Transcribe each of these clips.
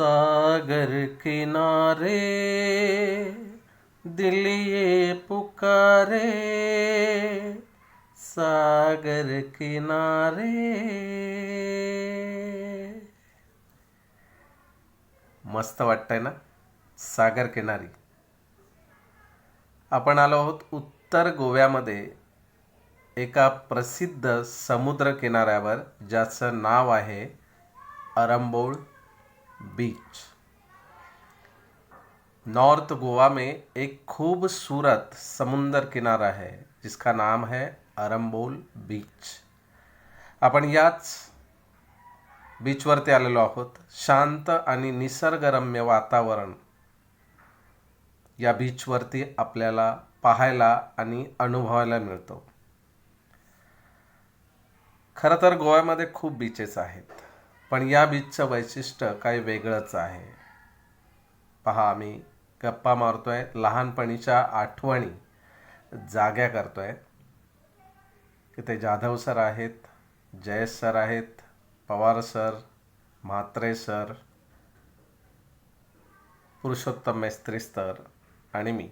सागर किनारे दिल ये पुकारे। सागर किनारे। मस्त वाटतंय ना? सागर किनारी. आपण आलो आहोत उत्तर गोव्यामध्ये एका प्रसिद्ध समुद्र किनाऱ्यावर ज्याचं नाव आहे अरंबोळ. बीच. नॉर्थ गोवा में एक खूबसूरत समुंदर किनारा है जिसका नाम है अरंबोल बीच. आपण याच बीचवरती आलेलो आहोत. शांत आणि निसर्गरम्य वातावरण या बीचवरती आपल्याला पाहायला आणि अनुभवायला मिळतो. खरं तर गोव्यामध्ये खूप बीचेस आहेत. पण या बीचचं वैशिष्ट्य काही वेगळंच आहे. पहा आम्ही गप्पा मारतोय लहानपणीच्या आठवणी जाग्या करतोय. तिथे जाधव सर आहेत जयेश सर आहेत Pawar sir Mhatre sir Purushottam Mestri sir आणि मी.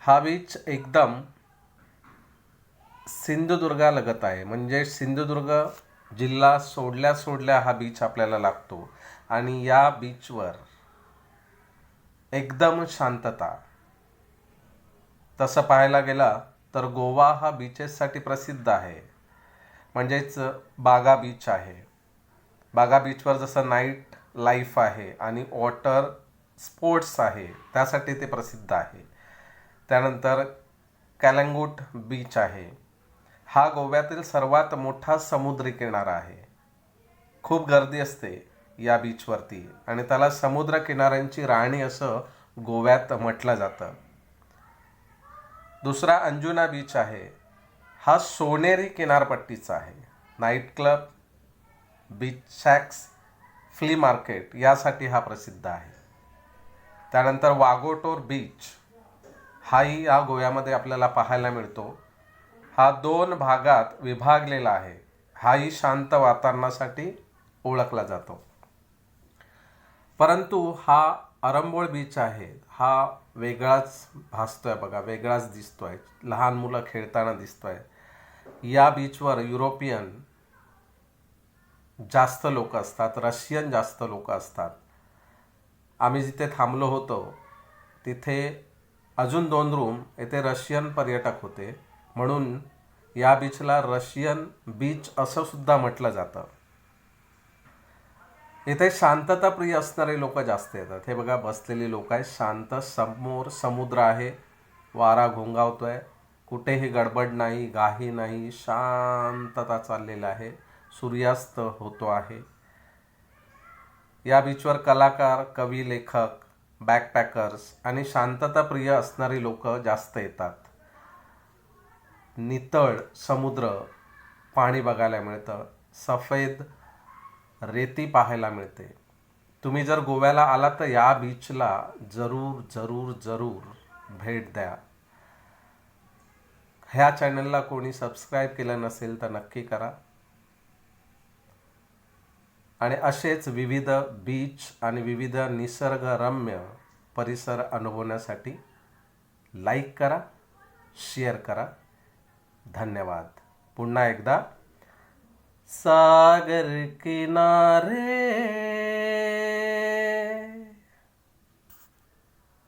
हा बीच एकदम सिंधुदुर्गालगत आहे. म्हणजे सिंधुदुर्ग जिल्हा सोडल्या सोडल्या हा बीच आपल्याला लागतो. आणि या बीचवर एकदम शांतता. तसं पाहायला गेला तर गोवा हा बीचेससाठी प्रसिद्ध आहे. म्हणजेच बागा बीच आहे. बागा बीचवर जसं नाईट लाईफ आहे आणि वॉटर स्पोर्ट्स आहे त्यासाठी ते प्रसिद्ध आहे. त्यानंतर कॅलंगूट बीच आहे. हा गोव्यातील सर्वात मोठा समुद्री किनारा आहे. खूप गर्दी असते या बीचवरती आणि त्याला समुद्र किनाऱ्यांची राणी असं गोव्यात म्हटलं जातं. दुसरा अंजुना बीच आहे. हा सोनेरी किनारपट्टीचा आहे. Night club beach shacks flea market यासाठी हा प्रसिद्ध आहे. त्यानंतर वागोटोर बीच हाही या गोव्यामध्ये आपल्याला पाहायला मिळतो. हा दोन भागात विभागलेला आहे. हाही शांत वातावरणासाठी ओळखला जातो. परंतु हा अरंबोळ बीच आहे. हा वेगळाच भासतोय बघा वेगळाच दिसतोय. लहान मुलं खेळताना दिसतोय. या बीचवर युरोपियन जास्त लोक असतात रशियन जास्त लोक असतात. आम्ही जिथे थांबलो होतो तिथे अजून दोन रूम येथे रशियन पर्यटक होते. म्हणून या बीचला रशियन बीच असं सुद्धा म्हटलं जातं. इथे शांतता प्रिय असणारे लोक जास्त येतात. हे बघा बसलेली लोक आहेत. शांत समोर समुद्र आहे. वारा घोंगावतोय. कुठेही गडबड नाही गाही नाही. शांतता चाललेला आहे. सूर्यास्त होतो आहे. या बीचवर कलाकार कवी लेखक बॅकपॅकर्स आणि शांतताप्रिय असणारी लोक जास्त येतात. नितळ समुद्र पाणी बघायला मिळतं. सफेद रेती पाहायला मिळते. तुम्ही जर गोव्याला आला तर या बीचला जरूर जरूर जरूर भेट द्या. ह्या चॅनलला कोणी सबस्क्राईब केलं नसेल तर नक्की करा. आणि असेच विविध बीच आणि विविध निसर्गरम्य परिसर अनुभवण्यासाठी लाईक करा शेअर करा. धन्यवाद. पुन्हा एकदा. सागर किनारे